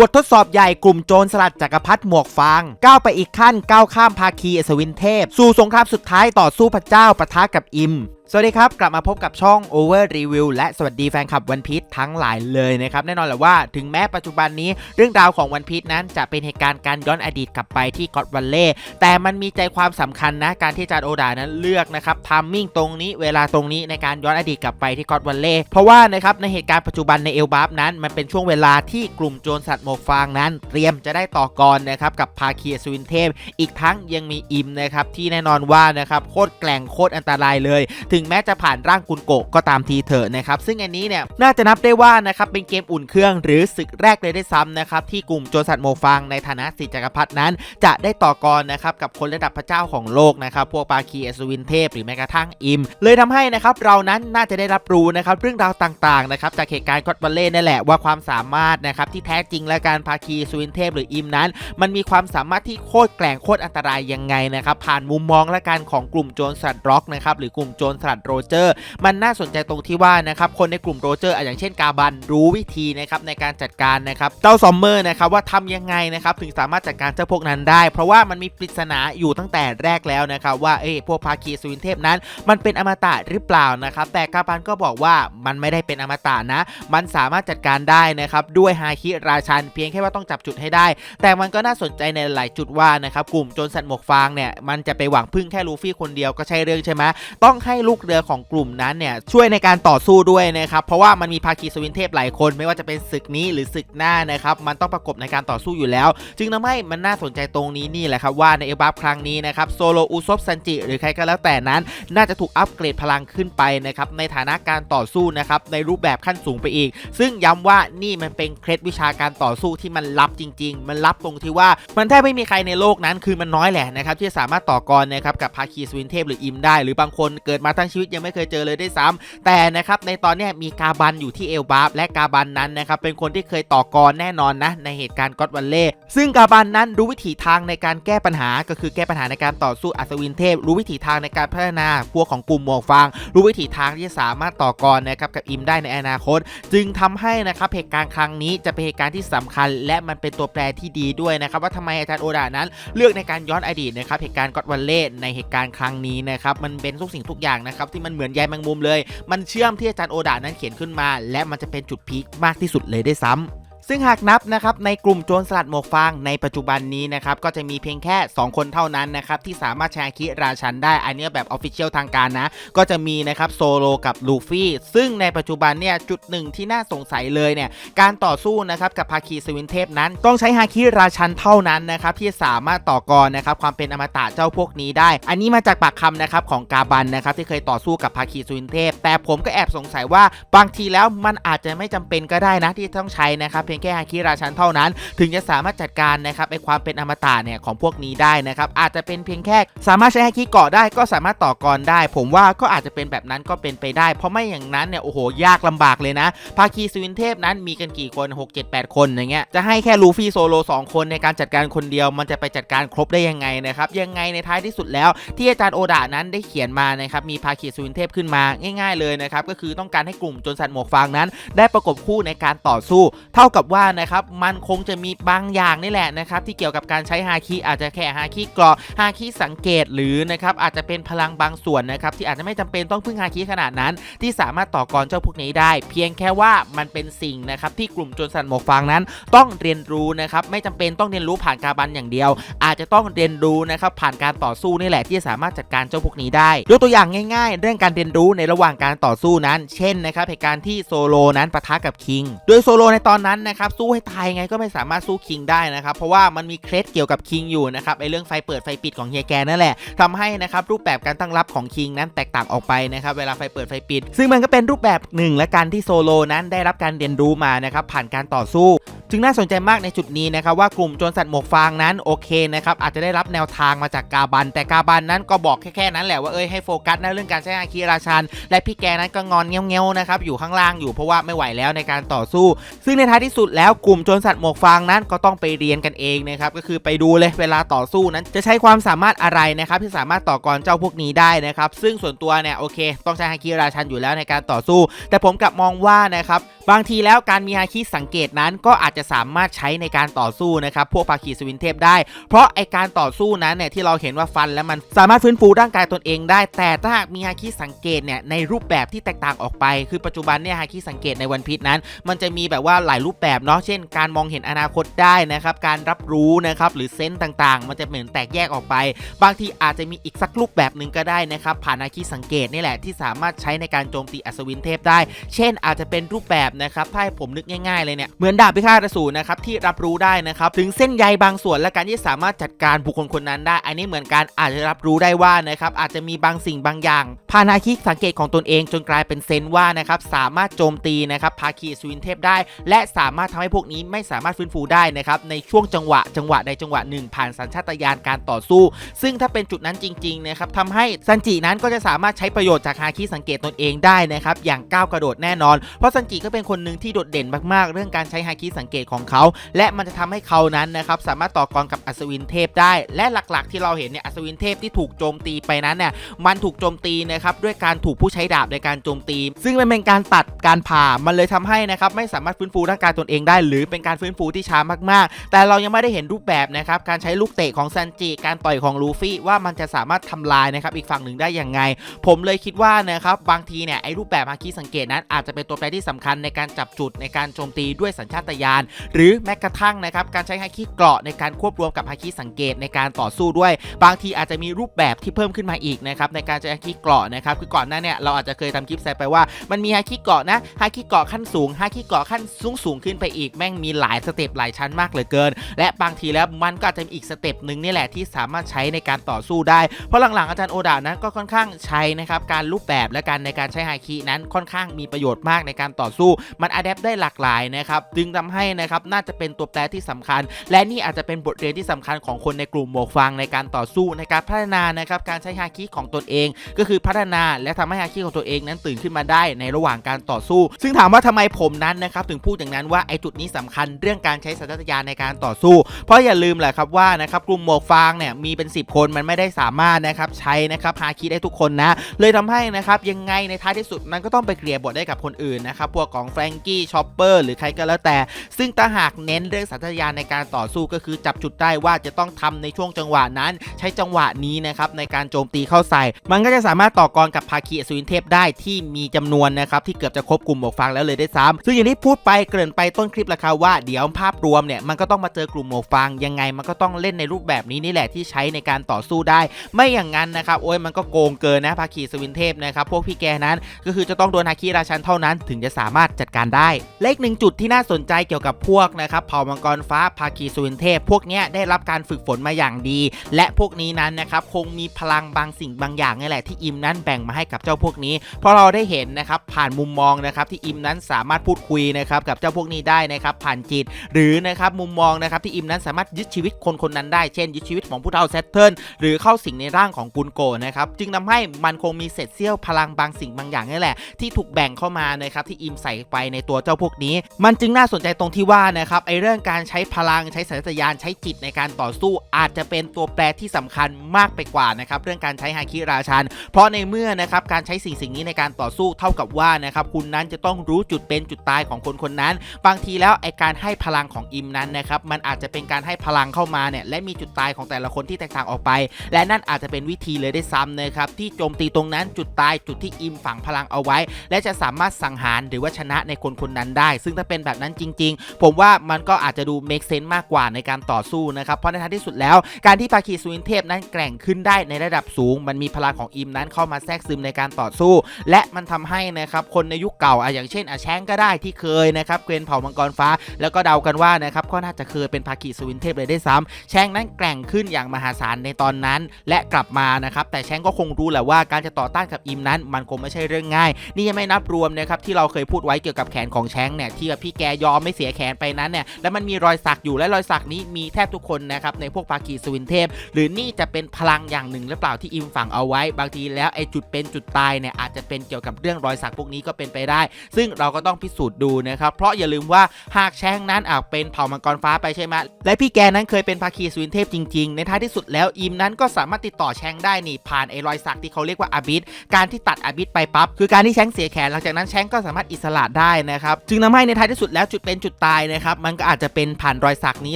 บททดสอบใหญ่กลุ่มโจรสลัดจักรพรรดิหมวกฟางก้าวไปอีกขั้นก้าวข้ามภาคีอัศวินเทพ สู่สงครามสุดท้ายต่อสู้พระเจ้าปะทะกับอิม สวัสดีครับ กลับมาพบกับช่อง Over Review และสวัสดีแฟนคลับวันพี e ทั้งหลายเลยนะครับ แน่นอนแหละว่าถึงแม้ปัจจุบันนี้เรื่องราวของวันพี e นั้นจะเป็นเหตุการณ์การย้อนอดีตกลับไปที่ก็อดวันเล่แต่มันมีใจความสำคัญนะ การที่จาร์โอดานั้นเลือกนะครับทามมิ่งตรงนี้เวลาตรงนี้ในการย้อนอดีตกลับไปที่ก็อดวันเล่เพราะว่านะครับในเหตุการณ์ปัจจุบันในเอลบาฟนั้น มันเป็นช่วงเวลาที่กลุ่มโจรสัตว์หมวกฟางนั้น เตรียมจะได้ต่อกรนะครับกับภาคีอัศวินเทพ อีกทั้งยังมีอิมนะครับที่แน่นอนว่านะครับโคตรแกร่งโคตรอันตรายเลยถึงึงแม้จะผ่านร่างกุนโกก็ตามทีเถอะนะครับซึ่งอันนี้เนี่ยน่าจะนับได้ว่านะครับเป็นเกมอุ่นเครื่องหรือศึกแรกเลยได้ซ้ำนะครับที่กลุ่มโจรสัตว์โมฟังในฐานะสิจักรพรรดินั้น จะได้ต่อกรนะครับกับคนระดับพระเจ้าของโลกนะครับพวกปาคีอัศวินเทพหรือแม้กระทั่งอิม เลยทำให้นะครับเรานั้นน่าจะได้รับรู้นะครับเรื่องราวต่างๆนะครับจากเหตุการณ์ก็อดบัลเล่นี่แหละว่าความสามารถนะครับที่แท้จริงและการภาคีอัศวินเทพหรืออิมนั้น มันมีความสามารถที่โคตรแกร่งโคตรอันตรายยังไงนะครับผ่านมุมมองและการของกลุ่มโจรสัตว์ร็อกนะครับหรือกลุ่มโจรสตว์โรเจอร์ มันน่าสนใจตรงที่ว่านะครับคนในกลุ่มโรเจอร์อย่างเช่นกาบันรู้วิธีนะครับในการจัดการนะครับเจ้าซอมเมอร์นะครับว่าทำยังไงนะครับถึงสามารถจัดการเจ้าพวกนั้นได้ เพราะว่ามันมีปริศนาอยู่ตั้งแต่แรกแล้วนะครับว่าเอ้พวกภาคีสวินเทพนั้น มันเป็นอมตะหรือเปล่านะครับแต่กาบันก็บอกว่ามันไม่ได้เป็นอมตะนะ มันสามารถจัดการได้นะครับด้วยฮาคิราชันเพียงแค่ว่าต้องจับจุดให้ได้ แต่มันก็น่าสนใจในหลายจุดว่านะครับกลุ่มจรสัตว์หมวกฟางเนี่ยมันจะไปหวังพึ่งแค่ลูฟี่คนเดียวก็ใช่เรื่องใช่ไหมต้องให้ลูกเรือของกลุ่มนั้นเนี่ยช่วยในการต่อสู้ด้วยนะครับเพราะว่ามันมีภาคีสวินเทพหลายคนไม่ว่าจะเป็นศึกนี้หรือศึกหน้านะครับมันต้องประกบในการต่อสู้อยู่แล้ว จึงทำให้มันน่าสนใจตรงนี้นี่แหละครับว่าในเอลบัฟครั้งนี้นะครับโซโลอุซบซันจิหรือใครก็แล้วแต่นั้น น่าจะถูกอัปเกรดพลังขึ้นไปนะครับในฐานะการต่อสู้นะครับในรูปแบบขั้นสูงไปอีก ซึ่งย้ำว่านี่มันเป็นเคล็ดวิชาการต่อสู้ที่มันลับจริง ๆ มันลับตรงที่ว่ามันแทบไม่มีใครในโลกนั้นคือมันน้อยแหละนะครับที่สามารถต่อกรนะครับกับภาคีสวินเทพหรืออิมได้ หรือบางคนเกิดมาทั้งชีวิตยังไม่เคยเจอเลยได้ซ้ำแต่นะครับในตอนนี้มีกาบันอยู่ที่เอลบาฟและกาบันนั้นนะครับเป็นคนที่เคยต่อกรแน่นอนนะในเหตุการณ์ก็อดวันเล่ซึ่งกาบันนั้นรู้วิถีทางในการแก้ปัญหา ก็คือแก้ปัญหาในการต่อสู้อัศวินเทพ รู้วิถีทางในการพัฒนาพวกของกลุ่มหมวกฟาง รู้วิถีทางที่สามารถต่อกรนะครับกับอิมได้ในอนาคต จึงทำให้นะครับเหตุการณ์ครั้งนี้จะเป็นเหตุการณ์ที่สำคัญ และมันเป็นตัวแปรที่ดีด้วยนะครับว่าทำไมอาจารย์โอดานั้น เลือกในการย้อนอดีตนะครับเหตุการณ์ก็อดวันเล่ในเหตุการณ์ครั้งนี้นะครับมันเป็นทุกสิ่งทุกอย่างนะครับที่มันเหมือนใยแมงมุมเลย มันเชื่อมที่อาจารย์โอดานั้นเขียนขึ้นมา และมันจะเป็นจุดพีคมากที่สุดเลยได้ซ้ำ ซึ่งหากนับนะครับในกลุ่มโจรสลัดหมวกฟางในปัจจุบันนี้นะครับก็จะมีเพียงแค่ 2 คนเท่านั้นนะครับที่สามารถใช้อาคิราชันได้อันนี้แบบออฟฟิเชียลทางการนะ ก็จะมีนะครับโซโลกับลูฟี่ซึ่งในปัจจุบันเนี่ยจุดหนึ่งที่น่าสงสัยเลยเนี่ยการต่อสู้นะครับกับภาคีสวินเทพนั้น ต้องใช้ฮาคิราชันเท่านั้นนะครับที่สามารถต่อกรนะครับความเป็นอมตะเจ้าพวกนี้ได้ อันนี้มาจากปากคำนะครับของกาบันนะครับที่เคยต่อสู้กับภาคีสวินเทพ แต่ผมก็แอบสงสัยว่าบางทีแล้วมันอาจจะไม่จำเป็นก็ได้นะที่ต้องใช้นะครับเพียงแค่ฮาคิราชันเท่านั้น ถึงจะสามารถจัดการนะครับไอความเป็นอมตะเนี่ยของพวกนี้ได้นะครับอาจจะเป็นเพียงแค่สามารถใช้ฮาคิเกาะได้ก็สามารถต่อกรได้ ผมว่าก็อาจจะเป็นแบบนั้นก็เป็นไปได้ เพราะไม่อย่างนั้นเนี่ยโอ้โหยากลำบากเลยนะภาคีสวินเทพนั้นมีกันกี่คน 6 7 8 คนอย่างเงี้ยจะให้แค่ลูฟี่โซโล2คนในการจัดการคนเดียว มันจะไปจัดการครบได้ยังไงนะครับยังไงในท้ายที่สุดแล้ว ที่อาจารย์โอดานั้นได้เขียนมานะครับมีภาคีสวินเทพขึ้นมาง่าย ๆเลยนะครับก็คือต้องการให้กลุ่มจนสัตว์หมวกฟางนั้น ได้ประกบคู่ในการต่อสู้ เท่ากับว่านะครับมันคงจะมีบางอย่างนี่แหละนะครับที่เกี่ยวกับการใช้ฮาคิอาจจะแค่ฮาคิเกราะฮาคิสังเกตหรือนะครับอาจจะเป็นพลังบางส่วนนะครับที่อาจจะไม่จำเป็นต้องพึ่งฮาคิขนาดนั้น ที่สามารถต่อกรเจ้าพวกนี้ได้ เพียงแค่ว่ามันเป็นสิ่งนะครับที่กลุ่มโจนสัตว์หมวกฟางนั้น ต้องเรียนรู้นะครับไม่จำเป็นต้องเรียนรู้ผ่านการบันอย่างเดียว อาจจะต้องเรียนรู้นะครับผ่านการต่อสู้นี่แหละ ที่สามารถจัดการเจ้าพวกนี้ได้ยกตัวอย่างง่ายๆ เรื่องการเรียนรู้ในระหว่างการต่อสู้นั้น เช่นนะครับเหตุการณ์ที่โซโลนั้นปะทะกับคิง โดยโซโลในตอนนั้นนะครับสู้ให้ตายไงก็ไม่สามารถสู้คิงได้นะครับเพราะว่ามันมีเคล็ดเกี่ยวกับคิงอยู่นะครับไอเรื่องไฟเปิดไฟปิดของเฮียแกนั่นแหละทำให้นะครับรูปแบบการตั้งรับของคิงนั้นแตกต่างออกไปนะครับเวลาไฟเปิดไฟปิด ซึ่งมันก็เป็นรูปแบบหนึ่งและการที่โซโลนั้นได้รับการเรียนรู้มานะครับผ่านการต่อสู้ จึงน่าสนใจมากในจุดนี้นะครับว่ากลุ่มโจรสัตว์หมวกฟางนั้นโอเคนะครับอาจจะได้รับแนวทางมาจากกาบัน แต่กาบันนั้นก็บอกแค่แค่นั้นแหละว่าเอ้ยให้โฟกัสในเรื่องการใช้อาคีราชันและพี่แกนั้นก็งอนเงี้ยวๆนะครับอยู่ข้างล่างอยู่เพราะว่าไม่ไหวแล้วในการต่อสู้ ซึ่งในท้ายที่สุดแล้วกลุ่มโจรสัตว์หมวกฟางนั้นก็ต้องไปเรียนกันเองนะครับก็คือไปดูเลยเวลาต่อสู้นั้น จะใช้ความสามารถอะไรนะครับที่สามารถต่อกรเจ้าพวกนี้ได้นะครับซึ่งส่วนตัวเนี่ยโอเค ต้องใช้ฮาคิราชันอยู่แล้วในการต่อสู้ แต่ผมกลับมองว่านะครับ บางทีแล้วการมีฮาคิสังเกตนั้นก็อาจจะสามารถใช้ในการต่อสู้นะครับพวกภาคีสวินเทพได้ เพราะไอการต่อสู้นั้นเนี่ยที่เราเห็นว่าฟันแล้วมันสามารถฟื้นฟูร่างกายตนเองได้ แต่ถ้าหากมีฮาคิสังเกตเนี่ยในรูปแบบที่แตกต่างออกไป คือปัจจุบันเนี่ยฮาคิสังเกตในวันพีชนั้น มันจะมีแบบว่าหลายรูปแบบเนาะเช่น การมองเห็นอนาคตได้นะครับการรับรู้นะครับหรือเซนส์ต่างๆ มันจะเหมือนแตกแยกออกไป บางทีอาจจะมีอีกสักรูปแบบหนึ่งก็ได้นะครับผ่านฮาคิสังเกตนี่แหละที่สามารถใช้ในการโจมตีอัศวินเทพได้ เช่นอาจจะเป็นรูปแบบนะครับถ้าให้ผมนึกง่ายๆเลยเนี่ยเหมือนดาบพิฆาตอสูรนะครับที่รับรู้ได้นะครับถึงเส้นใยบางส่วนและการที่สามารถจัดการบุคคลคนนั้นได้ อันนี้เหมือนกันอาจจะรับรู้ได้ว่านะครับอาจจะมีบางสิ่งบางอย่างพานาคิสังเกตของตนเองจนกลายเป็นเซนส์ว่านะครับสามารถโจมตีนะครับภาคีสวินเทพได้ และสามารถทำให้พวกนี้ไม่สามารถฟื้นฟูได้นะครับในช่วงจังหวะจังหวะใดจังหวะหนึ่งผ่านสัญชาตญาณการต่อสู้ ซึ่งถ้าเป็นจุดนั้นจริงๆนะครับทำให้ซันจินั้นก็จะสามารถใช้ประโยชน์จากฮาคิสังเกตตนเองได้นะครับอย่างก้าวกระโดดแน่นอน เพราะซันจิก็เป็นคนหนึ่งที่โดดเด่นมากๆ เรื่องการใช้ฮาคิสังเกตของเขา และมันจะทำให้เขานั้นนะครับสามารถต่อกรกับอัศวินเทพได้ และหลักๆ ที่เราเห็นเนี่ยอัศวินเทพที่ถูกโจมตีไปนั้นเนี่ยมันถูกโจมตีนะครับด้วยการถูกผู้ใช้ดาบในการโจมตี ซึ่งมันเป็นการตัดการผ่ามันเลยทำให้นะครับไม่สามารถฟื้นฟูร่างกายตนเองได้ หรือเป็นการฟื้นฟูที่ช้ามากๆ แต่เรายังไม่ได้เห็นรูปแบบนะครับการใช้ลูกเตะของซันจิการต่อยของลูฟี่ว่ามันจะสามารถทำลายนะครับอีกฝั่งหนึ่งได้อย่างไง ผมเลยคิดว่านะครับบางทีเนี่ยไอ้รูปแบบฮาคิสังเกตนั้นอาจจะเป็นตัวแปรที่สำคัญในการจับจุดในการโจมตีด้วยสัญชาตญาณหรือแม้กระทั่งนะครับการใช้ฮาคิเกราะในการควบรวมกับฮาคิสังเกตในการต่อสู้ด้วย บางทีอาจจะมีรูปแบบที่เพิ่มขึ้นมาอีกนะครับในการใช้ฮาคิเกราะนะครับคือก่อนหน้าเนี่ยเราอาจจะเคยทำคลิปแซไปว่ามันมีฮาคิเกราะนะฮาคิเกราะขั้นสูงฮาคิเกราะขั้นสูงสูงขึ้นไปอีกแม่งมีหลายสเต็ปหลายชั้นมากเหลือเกิน และบางทีแล้วมันก็อาจจะมีอีกสเต็ปหนึ่งนี่แหละที่สามารถใช้ในการต่อสู้ได้ เพราะหลังๆอาจารย์โอดานั้นก็ค่อนข้างใช้นะครับการรูปแบบและการในการใช้ฮาคินั้นค่อนข้างมีประโยชน์มากในการต่อสู้มันอัดแอปได้หลากหลายนะครับจึงทำให้นะครับน่าจะเป็นตัวแปรที่สำคัญ และนี่อาจจะเป็นบทเรียนที่สำคัญของคนในกลุ่มหมวกฟางในการต่อสู้ในการพัฒนานะครับการใช้ฮาคิของตนเอง ก็คือพัฒนาและทำให้ฮาคิของตัวเองนั้นตื่นขึ้นมาได้ในระหว่างการต่อสู้ ซึ่งถามว่าทำไมผมนั้นนะครับถึงพูดอย่างนั้นว่าไอ้จุดนี้สำคัญเรื่องการใช้สัญชาตญาณในการต่อสู้ เพราะอย่าลืมแหละครับว่านะครับกลุ่มหมวกฟางเนี่ยมีเป็น 10 คนมันไม่ได้สามารถนะครับใช้นะครับฮาคิได้ทุกคนนะ เลยทำให้นะครับยังไงในท้ายที่สุดมันก็ต้องไปเคลียบทได้กับคนอื่นนะครับพวกของแฟรงกี้ชอปเปอร์หรือใครก็แล้วแต่ ซึ่งถ้าหากเน้นเรื่องสัญชาตญาณในการต่อสู้ก็คือจับจุดได้ว่าจะต้องทำในช่วงจังหวะนั้น ใช้จังหวะนี้นะครับในการโจมตีเข้าใส่ มันก็จะสามารถต่อกรกับภาคีอสุรินเทพได้ที่มีจำนวนนะครับที่เกือบจะครบกลุ่มหมวกฟางแล้วเลยได้ซ้ำซึ่งอย่างที่พูดไปเกริ่นไปต้นคลิปแล้วครับว่าเดี๋ยวภาพรวมเนี่ยมันก็ต้องมาเจอกลุ่มหมวกฟางยังไงมันก็ต้องเล่นในรูปแบบนี้นี่แหละที่ใช้ในการต่อสู้ได้ ไม่อย่างนั้นนะครับโอ้ยมันก็โกงเกินนะภาคีสวินเทพนะครับพวกพี่แกนั้น ก็คือจะต้องโดนฮาคิราชันเท่านั้น ถึงจะสามารถจัดการได้ เลขหนึ่งจุดที่น่าสนใจเกี่ยวกับพวกนะครับเผ่ามังกรฟ้าภาคีสวินเทพ พวกนี้ได้รับการฝึกฝนมาอย่างดี และพวกนี้นั้นนะครับคงมีพลังบางสิ่งบางอย่างนี่แหละที่อิมนั้นแบ่งมาให้กับเจ้าพวกนี้ เพราะเราได้เห็นนะครับผ่านมุมมองนะครับที่อิมนั้นสามารถพูดคุยนะครับกับเจ้าพวกนี้ได้นะครับผ่านจิต หรือนะครับมุมมองนะครับที่อิมนั้นสามารถยึดชีวิตคนคนนั้นได้เช่นยึดชีวิตของผู้เฒ่าแซตเทิลหรือเข้าสิงในร่างของกุนโกนะครับจึงทำให้มันคงมีเศษเสี้ยวพลังบางสิ่งบางอย่างนี่แหละ ที่ถูกแบ่งเข้ามานะครับที่อิมใส่ไปในตัวเจ้าพวกนี้ มันจึงน่าสนใจตรงที่ว่านะครับไอเรื่องการใช้พลังใช้สัญญาณใช้จิตในการต่อสู้ อาจจะเป็นตัวแปรที่สำคัญมากไปกว่านะครับเรื่องการใช้ฮาคิราชัน เพราะในเมื่อนะครับการใช้สิ่งสิ่งนี้ในการต่อสู้เท่ากับว่านะครับคุณนั้นจะต้องรู้จุดเป็นจุดตายของคนคนนั้น บางทีแล้วไอการให้พลังของอิมนั้นนะครับมันอาจจะเป็นการให้พลังเข้ามาเนี่ยและมีจุดตายของแต่ละคนที่แตกต่างออกไป และนั่นอาจจะเป็นวิธีเลยได้ซ้ำนะครับที่โจมตีตรงนั้นจุดตายจุดที่อิมฝังพลังเอาไว้ และจะสามารถสังหารหรือว่าชนะในคนคนนั้นได้ ซึ่งถ้าเป็นแบบนั้นจริง ๆ ผมว่ามันก็อาจจะดู make sense มากกว่าในการต่อสู้นะครับเพราะในท้ายที่สุดแล้ว การที่ภาคีสุวินเทพนั้นแกร่งขึ้นได้ในระดับสูง มันมีพลังของอิมนั้นเข้ามาแทรกซึมในการต่อสู้ และมันทำให้นะครับคนในยุคเก่าอะอย่างเช่นอาแชงก็ได้ที่เคยนะครับเกรนเผ่ามังกรฟ้า แล้วก็เดากันว่านะครับก็น่าจะเคยเป็นภาคีสุวินเทพเลยได้ซ้ำแชงนั้นแกร่งขึ้นอย่างมหาศาลในตอนนั้น และกลับมานะครับแต่แชงก็คงรู้แหละว่าการจะต่อต้านกับอิมนั้น มันคงไม่ใช่เรื่องง่าย นี่ยังไม่นับรวมนะครับที่เราเคยพูดไว้เกี่ยวกับแขนของแชงเนี่ยที่แบบพี่แกยอมไม่เสียแขนไปนั้นเนี่ยแล้วมันมีรอยสักอยู่และรอยสักนี้มีแทบทุกคนนะครับในพวกภาคีสวินเทพ หรือนี่จะเป็นพลังอย่างหนึ่งหรือเปล่าที่อิมฝังเอาไว้ บางทีแล้วไอ้จุดเป็นจุดตายเนี่ยอาจจะเป็นเกี่ยวกับเรื่องรอยสักพวกนี้ก็เป็นไปได้ ซึ่งเราก็ต้องพิสูจน์ดูนะครับเพราะอย่าลืมว่าหากแชงนั้นอาจเป็นเผ่ามังกรฟ้าไปใช่ไหมและพี่แกนั้นเคยเป็นภาคีสวินเทพจริง ๆ ในท้ายที่สุดแล้วอิมนั้นก็สามารถติดต่อแชงได้นี่ผ่านไอ้รอยสักที่เขาเรียกว่าอาบิสการที่ตัดอาบิสไปปั๊บคือการที่แชงเสียแขนหลังจากนั้นแชงก็สามารถอิสระได้นะครับจึงทำให้ในท้ายที่สุดแล้วจุดเป็นจุดตายนะครับมันก็อาจจะเป็นผ่านรอยสักนี้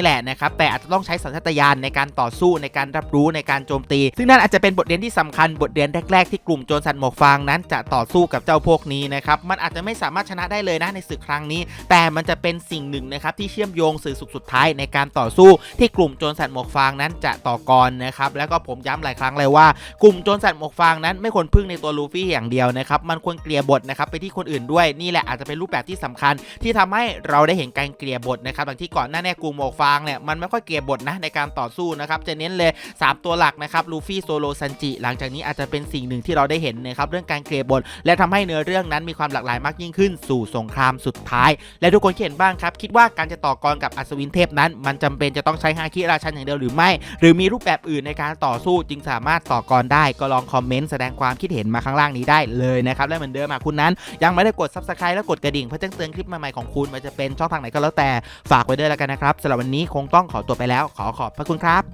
แหละนะครับแต่อาจจะต้องใช้สัญชาตญาณในการต่อสู้ในการรับรู้ในการโจมตี ซึ่งนั่นอาจจะเป็นบทเรียนที่สำคัญบทเรียนแรกๆที่กลุ่มโจรสันหมวกฟางนั้นจะต่อสู้กับเจ้าพวกนี้นะครับมันอาจจะไม่สามารถชนะได้เลยนะในศึกครั้งนี้ แต่มันจะเป็นสิ่งหนึ่งนะครับที่เชื่อมโยงสื่อสุดสุดท้ายในการต่อสู้ที่กลุ่มโจรสันหมวกฟางนั้นจะต่อกรนะครับแล้วก็ผมย้ำหลายครั้งเลยว่ากลุ่มโจรสันหมวกฟางนั้นไม่ควรพึ่งในตัวลูฟี่อย่างเดียวนะครับมันควรเกลี่ยบทนะครับไปที่คนอื่นด้วยนี่แหละอาจจะเป็นรูปแบบที่สำคัญ ที่ทำให้เราได้เห็นการเกลี่ยบทนะครับอย่างที่ก่อนหน้าแนี้กลุ่มกฟางเนี่ยมันไม่ค่อยเกลี่ยบทนะในการต่อสู้นะครับจะเน้นเลย 3 ตัวหลักนะครับลูฟี่โซโลซันจิหลังจากนี้อาจจะเป็นสิ่งหนึ่งที่เราได้เห็นนะครับเรื่องการเกลี่ยบท และทำให้เนื้อเรื่องนั้นมีความหลากหลายมากยิ่งขึ้นสู่สงครามสุดท้าย และทุกคนเห็นบ้างครับคิดว่าการจะต่อกรกับอัศวินเทพนั้น มันจำเป็นจะต้องใช้ฮาคิราชันอย่างเดียวหรือไม่ หรือมีรูปแบบอื่นในการต่อสู้จึงสามารถต่อกรได้ก็ลองคอมเมนต์แสดงความคิดเห็นมาข้างล่างนี้ได้เลยนะครับและเหมือนเดิมคุณนั้นยังไม่ได้กด subscribe และกดกระดิ่งเพื่อแจ้งเตือนคลิปใหม่ๆของคุณมันจะเป็นช่องทางไหนก็แล้วแต่ฝากไว้ด้วยแล้วกันนะครับสำหรับวันนี้คงต้องขอตัวไปแล้ว ขอขอบพระคุณครับ